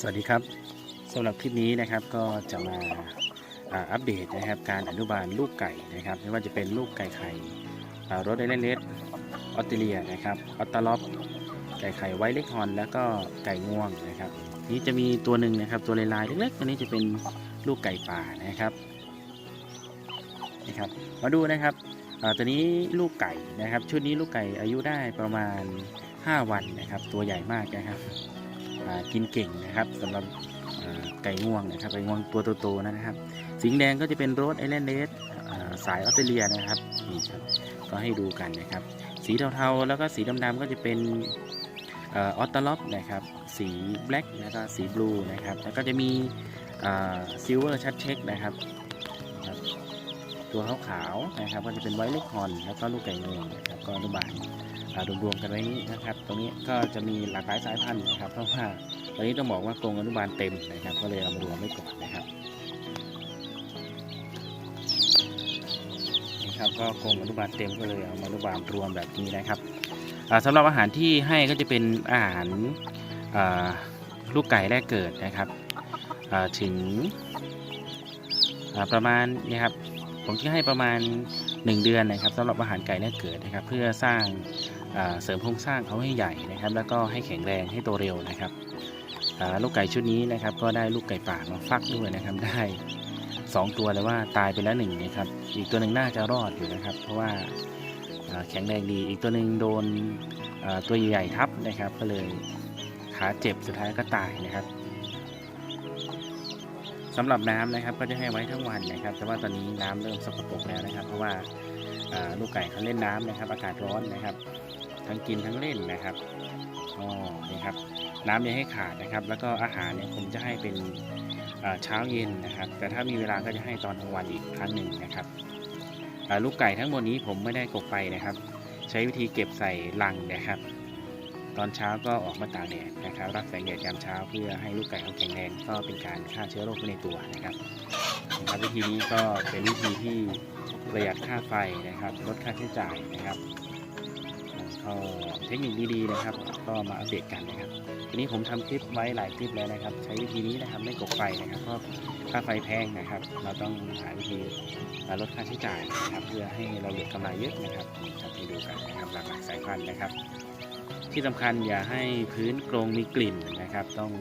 สวัสดีครับสำหรับคลิปนี้นะครับก็จะมาอัปเดตนะครับการอนุบาลลูกไก่นะครับ ไม่ว่าจะเป็นลูกไก่ไข่รสไอเลนเลสออสเตรเลียนะครับออตตาล็อปไก่ไข่ไวเล็กฮอน แล้วก็ไก่ง่วงนะครับ นี่จะมีตัวหนึ่งนะครับตัวลายๆเล็กๆตัวนี้จะเป็นลูกไก่ป่านะครับนะครับ มาดูนะครับตัวนี้ลูกไก่นะครับ ชุดนี้ลูกไก่อายุได้ประมาณ 5 วันนะครับ ตัวใหญ่มากนะครับกินเก่งนะครับสำหรับไก่ง่วงนะครับไก่ง่วงตัวโตๆนะครับสีแดงก็จะเป็นโรสไอแลนด์เลสสายออสเตรเลียนะครับนี่ครับก็ให้ดูกันนะครับ สีเทาๆแล้วก็สีดำๆก็จะเป็นออตตาล็อปนะครับ สีแบล็กแล้วก็สีบลูนะครับ แล้วก็จะมีซิลเวอร์ชัดเช็คนะครับครับตัวขาวๆนะครับ ก็จะเป็นไวท์เล็กฮอน แล้วก็ลูกไก่งวงนะครับ ก็อนุบาลรวมๆกันไว้นี้นะครับ ตรงนี้ก็จะมีหลากหลายสายพันธุ์นะครับเพราะว่าตอนนี้ต้องบอกว่ากรงอนุบาลเต็มนะครับ ก็เลยเอามารวมไว้ก่อนนะครับนี่ครับก็กรงอนุบาลเต็มก็เลยเอามาอนุบาลรวมแบบนี้นะครับอ่าสำหรับอาหารที่ให้ก็จะเป็นอาหารลูกไก่แรกเกิดนะครับถึงประมาณนี่ครับผมจะให้ประมาณ 1 เดือนนะครับสำหรับอาหารไก่แรกเกิดนะครับ เพื่อสร้างเสริมโครงสร้างเขาให้ใหญ่นะครับ แล้วก็ให้แข็งแรงให้โตเร็วนะครับลูกไก่ชุดนี้นะครับ ก็ได้ลูกไก่ป่ามาฟักด้วยนะครับได้ 2 ตัวแต่ว่าตายไปแล้วหนึ่งนะครับ อีกตัวหนึ่งน่าจะรอดอยู่นะครับ เพราะว่าแข็งแรงดีอีกตัวหนึ่งโดนตัวใหญ่ๆทับนะครับ ก็เลยขาเจ็บสุดท้ายก็ตายนะครับ สำหรับน้ำนะครับก็จะให้ไว้ทั้งวันนะครับ แต่ว่าตอนนี้น้ำเริ่มสกปรกแล้วนะครับ เพราะว่าลูกไก่เขาเล่นน้ำนะครับ อากาศร้อนนะครับ ทั้งกินทั้งเล่นนะครับอ๋อนี่ครับ น้ำอย่าให้ขาดนะครับ แล้วก็อาหารเนี่ยผมจะให้เป็นเช้าเย็นนะครับ แต่ถ้ามีเวลาก็จะให้ตอนกลางวันอีกครั้งหนึ่งนะครับลูกไก่ทั้งหมดนี้ผมไม่ได้กกไปนะครับ ใช้วิธีเก็บใส่ลังนะครับ ตอนเช้าก็ออกมาตากแดดนะครับ รับแสงแดดยามเช้าเพื่อให้ลูกไก่เขาแข็งแรงก็เป็นการฆ่าเชื้อโรคในตัวนะครับนะครับวิธีนี้ก็เป็นวิธีที่ประหยัดค่าไฟนะครับ ลดค่าใช้จ่ายนะครับ เทคนิคดีๆนะครับ ก็มาอัปเดตกันนะครับ ทีนี้ผมทำคลิปไว้หลายคลิปแล้วนะครับ ใช้วิธีนี้นะครับไม่กดไฟนะครับเพราะค่าไฟแพงนะครับ เราต้องหาวิธีลดค่าใช้จ่ายนะครับ เพื่อให้เราเหลือกำไรเยอะนะครับจะให้ดูกันนะครับหลากหลายสายพันธุ์นะครับ ที่สำคัญอย่าให้พื้นกรงมีกลิ่นนะครับ ต้อง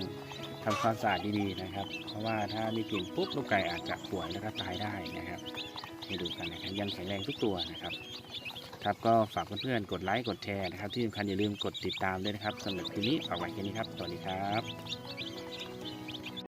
ทำความสะอาดดีๆนะครับ เพราะว่าถ้ามีกลิ่นปุ๊บลูกไก่อาจจะป่วยแล้วก็ตายได้นะครับให้ดูกันนะครับยังแข็งแรงทุกตัวนะครับ ครับก็ฝากเพื่อนๆกดไลค์กดแชร์นะครับ ที่สำคัญอย่าลืมกดติดตามด้วยนะครับสำหรับคลิปนี้ฝากไว้แค่นี้ครับสวัสดีครับ